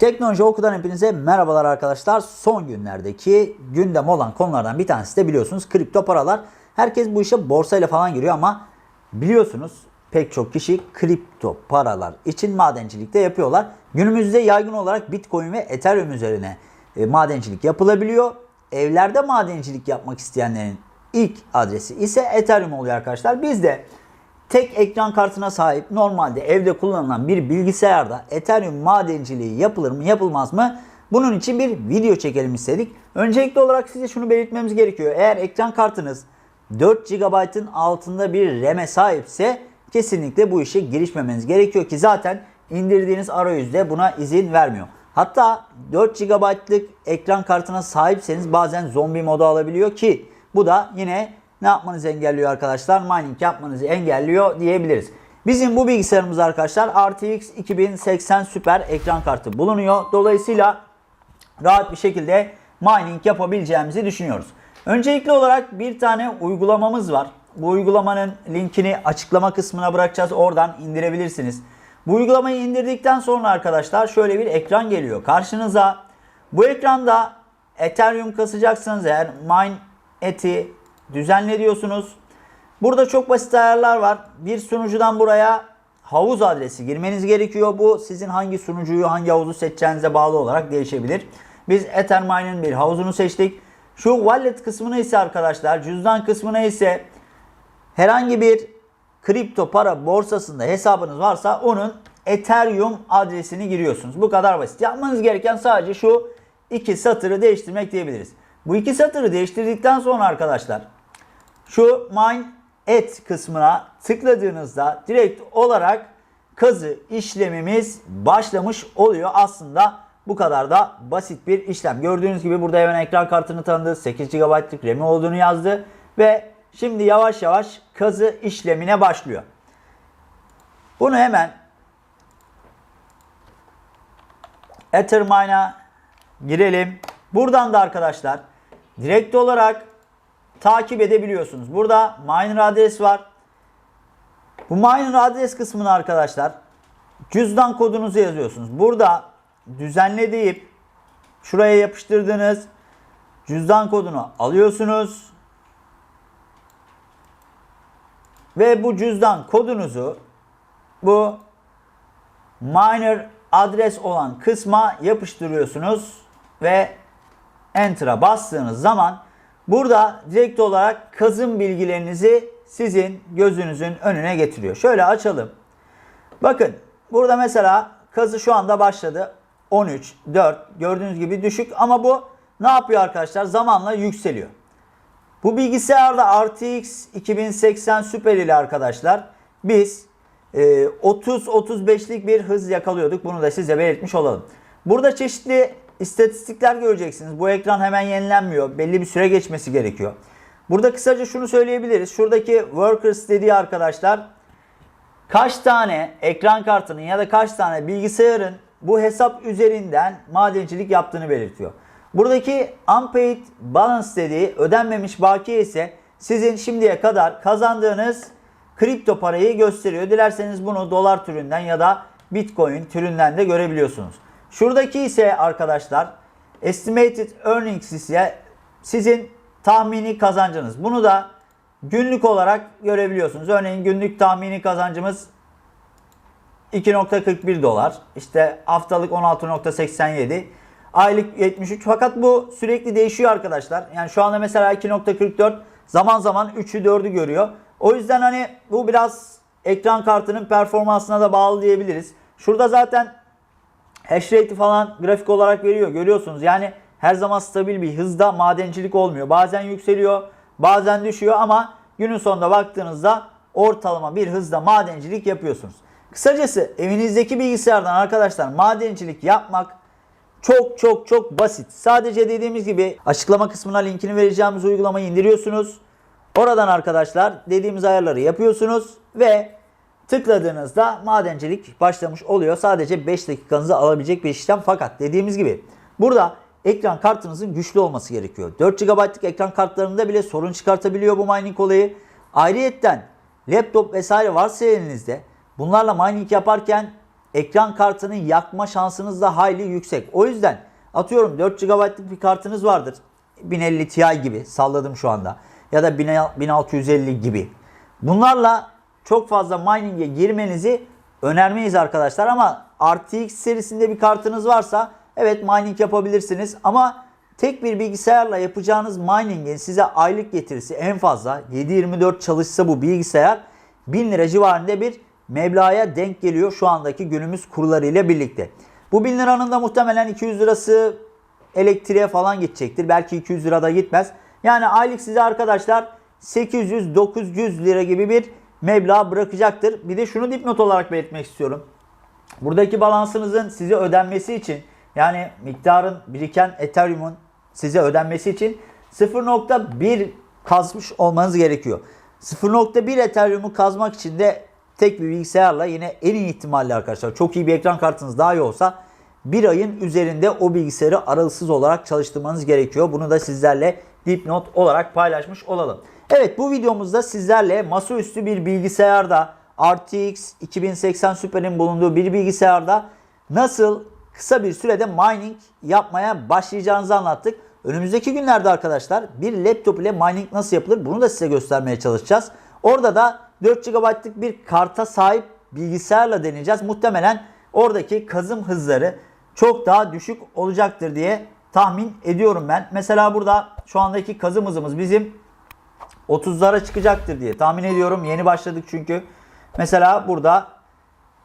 Teknoloji Oku'dan hepinize merhabalar arkadaşlar. Son günlerdeki gündem olan konulardan bir tanesi de biliyorsunuz kripto paralar. Herkes bu işe borsayla falan giriyor ama biliyorsunuz pek çok kişi kripto paralar için madencilik de yapıyorlar. Günümüzde yaygın olarak Bitcoin ve Ethereum üzerine e, madencilik yapılabiliyor. Evlerde madencilik yapmak isteyenlerin ilk adresi ise Ethereum oluyor arkadaşlar. Biz de Tek ekran kartına sahip normalde evde kullanılan bir bilgisayarda Ethereum madenciliği yapılır mı yapılmaz mı? Bunun için bir video çekelim istedik. Öncelikli olarak size şunu belirtmemiz gerekiyor. Eğer ekran kartınız 4 GB'ın altında bir RAM'e sahipse kesinlikle bu işe girişmemeniz gerekiyor ki zaten indirdiğiniz arayüzde buna izin vermiyor. Hatta 4 GB'lık ekran kartına sahipseniz bazen zombi modu alabiliyor ki bu da yine ne yapmanızı engelliyor arkadaşlar? Mining yapmanızı engelliyor diyebiliriz. Bizim bu bilgisayarımız arkadaşlar RTX 2080 Super ekran kartı bulunuyor. Dolayısıyla rahat bir şekilde mining yapabileceğimizi düşünüyoruz. Öncelikli olarak bir tane uygulamamız var. Bu uygulamanın linkini açıklama kısmına bırakacağız. Oradan indirebilirsiniz. Bu uygulamayı indirdikten sonra arkadaşlar şöyle bir ekran geliyor karşınıza. Bu ekranda Ethereum kasacaksınız eğer mine eti düzenle diyorsunuz. Burada çok basit ayarlar var. Bir sunucudan buraya havuz adresi girmeniz gerekiyor. Bu sizin hangi sunucuyu, hangi havuzu seçeceğinize bağlı olarak değişebilir. Biz Ethermine'ın bir havuzunu seçtik. Şu wallet kısmına ise arkadaşlar, cüzdan kısmına ise herhangi bir kripto para borsasında hesabınız varsa onun Ethereum adresini giriyorsunuz. Bu kadar basit. Yapmanız gereken sadece şu iki satırı değiştirmek diyebiliriz. Bu iki satırı değiştirdikten sonra arkadaşlar şu mine et kısmına tıkladığınızda direkt olarak kazı işlemimiz başlamış oluyor. Aslında bu kadar da basit bir işlem. Gördüğünüz gibi burada hemen ekran kartını tanıdı. 8 GB'lık RAM'i olduğunu yazdı. Ve şimdi yavaş yavaş kazı işlemine başlıyor. Bunu hemen Ethermine'a girelim. Buradan da arkadaşlar direkt olarak takip edebiliyorsunuz. Burada miner adres var. Bu miner adres kısmına arkadaşlar cüzdan kodunuzu yazıyorsunuz. Burada düzenle deyip şuraya yapıştırdığınız cüzdan kodunu alıyorsunuz. Ve bu cüzdan kodunuzu bu miner adres olan kısma yapıştırıyorsunuz ve enter'a bastığınız zaman burada direkt olarak kazım bilgilerinizi sizin gözünüzün önüne getiriyor. Şöyle açalım. Bakın burada mesela kazı şu anda başladı. 13, 4 gördüğünüz gibi düşük ama bu ne yapıyor arkadaşlar? Zamanla yükseliyor. Bu bilgisayarda RTX 2080 Super ile arkadaşlar biz 30-35'lik bir hız yakalıyorduk. Bunu da size belirtmiş olalım. Burada çeşitli istatistikler göreceksiniz. Bu ekran hemen yenilenmiyor. Belli bir süre geçmesi gerekiyor. Burada kısaca şunu söyleyebiliriz. Şuradaki workers dediği arkadaşlar kaç tane ekran kartının ya da kaç tane bilgisayarın bu hesap üzerinden madencilik yaptığını belirtiyor. Buradaki unpaid balance dediği ödenmemiş bakiye ise sizin şimdiye kadar kazandığınız kripto parayı gösteriyor. Dilerseniz bunu dolar türünden ya da bitcoin türünden de görebiliyorsunuz. Şuradaki ise arkadaşlar estimated earnings ise sizin tahmini kazancınız. Bunu da günlük olarak görebiliyorsunuz. Örneğin günlük tahmini kazancımız 2.41 dolar. İşte haftalık 16.87. Aylık 73. Fakat bu sürekli değişiyor arkadaşlar. Yani şu anda mesela 2.44 zaman zaman 3'ü 4'ü görüyor. O yüzden hani bu biraz ekran kartının performansına da bağlı diyebiliriz. Şurada zaten hash rate'i falan grafik olarak veriyor. Görüyorsunuz. Yani her zaman stabil bir hızda madencilik olmuyor. Bazen yükseliyor, bazen düşüyor ama günün sonunda baktığınızda ortalama bir hızda madencilik yapıyorsunuz. Kısacası evinizdeki bilgisayardan arkadaşlar madencilik yapmak çok çok çok basit. Sadece dediğimiz gibi açıklama kısmına linkini vereceğimiz uygulamayı indiriyorsunuz. Oradan arkadaşlar dediğimiz ayarları yapıyorsunuz ve tıkladığınızda madencilik başlamış oluyor. Sadece 5 dakikanızı alabilecek bir işlem fakat dediğimiz gibi burada ekran kartınızın güçlü olması gerekiyor. 4 GB'lık ekran kartlarında bile sorun çıkartabiliyor bu mining olayı. Ayrıyetten laptop vesaire varsa elinizde bunlarla mining yaparken ekran kartını yakma şansınız da hayli yüksek. O yüzden atıyorum 4 GB'lık bir kartınız vardır. 1050 Ti gibi salladım şu anda. Ya da 1650 gibi. Bunlarla çok fazla mining'e girmenizi önermeyiz arkadaşlar ama RTX serisinde bir kartınız varsa evet mining yapabilirsiniz ama tek bir bilgisayarla yapacağınız mining'in size aylık getirisi en fazla 7-24 çalışsa bu bilgisayar 1000 lira civarında bir meblağa denk geliyor şu andaki günümüz kurlarıyla birlikte. Bu 1000 liranın da muhtemelen 200 lirası elektriğe falan gidecektir. Belki 200 lira da gitmez. Yani aylık size arkadaşlar 800-900 lira gibi bir meblağ bırakacaktır. Bir de şunu dipnot olarak belirtmek istiyorum. Buradaki balansınızın size ödenmesi için yani miktarın biriken Ethereum'un size ödenmesi için 0.1 kazmış olmanız gerekiyor. 0.1 Ethereum'u kazmak için de tek bir bilgisayarla yine en iyi ihtimalle arkadaşlar çok iyi bir ekran kartınız daha iyi olsa bir ayın üzerinde o bilgisayarı aralıksız olarak çalıştırmanız gerekiyor. Bunu da sizlerle dipnot olarak paylaşmış olalım. Evet bu videomuzda sizlerle masaüstü bir bilgisayarda RTX 2080 Super'in bulunduğu bir bilgisayarda nasıl kısa bir sürede mining yapmaya başlayacağınızı anlattık. Önümüzdeki günlerde arkadaşlar bir laptop ile mining nasıl yapılır bunu da size göstermeye çalışacağız. Orada da 4 GB'lık bir karta sahip bilgisayarla deneyeceğiz. Muhtemelen oradaki kazım hızları çok daha düşük olacaktır diye tahmin ediyorum ben. Mesela burada şu andaki kazım hızımız bizim 30'lara çıkacaktır diye tahmin ediyorum. Yeni başladık çünkü. Mesela burada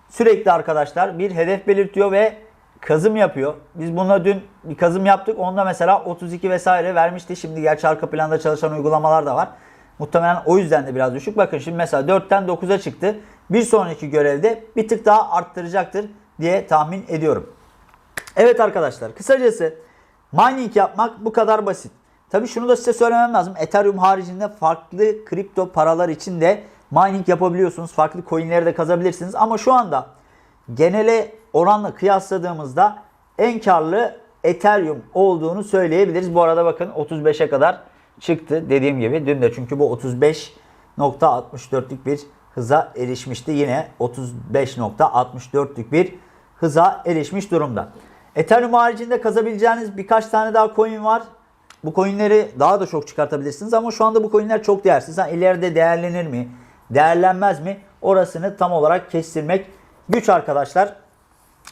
sürekli arkadaşlar bir hedef belirtiyor ve kazım yapıyor. Biz bununla dün bir kazım yaptık. Onda mesela 32 vesaire vermişti. Şimdi gerçi arka planda çalışan uygulamalar da var. Muhtemelen o yüzden de biraz düşük. Bakın şimdi mesela 4'ten 9'a çıktı. Bir sonraki görevde bir tık daha arttıracaktır diye tahmin ediyorum. Evet arkadaşlar kısacası mining yapmak bu kadar basit. Tabi şunu da size söylemem lazım. Ethereum haricinde farklı kripto paralar için de mining yapabiliyorsunuz. Farklı coinleri de kazabilirsiniz. Ama şu anda genele oranla kıyasladığımızda en karlı Ethereum olduğunu söyleyebiliriz. Bu arada bakın 35'e kadar çıktı. Dediğim gibi dün de çünkü bu 35.64'lük bir hıza erişmişti. Yine 35.64'lük bir hıza erişmiş durumda. Ethereum haricinde kazabileceğiniz birkaç tane daha coin var. Bu coinleri daha da çok çıkartabilirsiniz ama şu anda bu coinler çok değersiz. Ha, ileride değerlenir mi? Değerlenmez mi? Orasını tam olarak kestirmek güç arkadaşlar.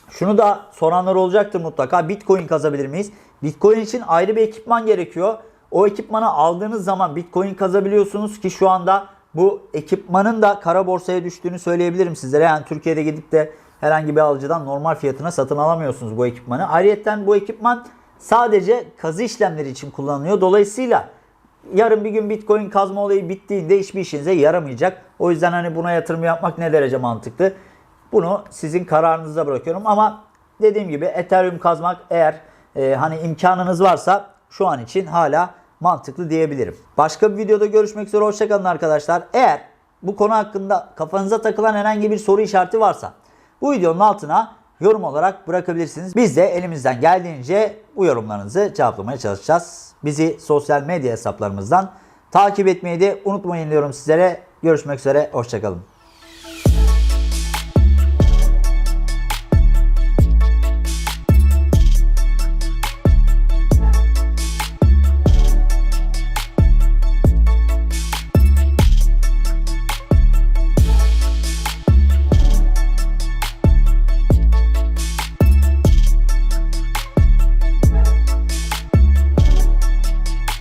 Şunu da soranlar olacaktır mutlaka. Bitcoin kazabilir miyiz? Bitcoin için ayrı bir ekipman gerekiyor. O ekipmanı aldığınız zaman Bitcoin kazabiliyorsunuz ki şu anda bu ekipmanın da kara borsaya düştüğünü söyleyebilirim sizlere. Yani Türkiye'de gidip de herhangi bir alıcıdan normal fiyatına satın alamıyorsunuz bu ekipmanı. Ayrıca bu ekipman sadece kazı işlemleri için kullanılıyor. Dolayısıyla yarın bir gün Bitcoin kazma olayı bittiğinde hiçbir işinize yaramayacak. O yüzden hani buna yatırım yapmak ne derece mantıklı? Bunu sizin kararınıza bırakıyorum ama dediğim gibi Ethereum kazmak eğer e, hani imkanınız varsa şu an için hala mantıklı diyebilirim. Başka bir videoda görüşmek üzere hoşçakalın arkadaşlar. Eğer bu konu hakkında kafanıza takılan herhangi bir soru işareti varsa bu videonun altına yorum olarak bırakabilirsiniz. Biz de elimizden geldiğince bu yorumlarınızı cevaplamaya çalışacağız. Bizi sosyal medya hesaplarımızdan takip etmeyi de unutmayın diyorum sizlere. Görüşmek üzere, hoşçakalın.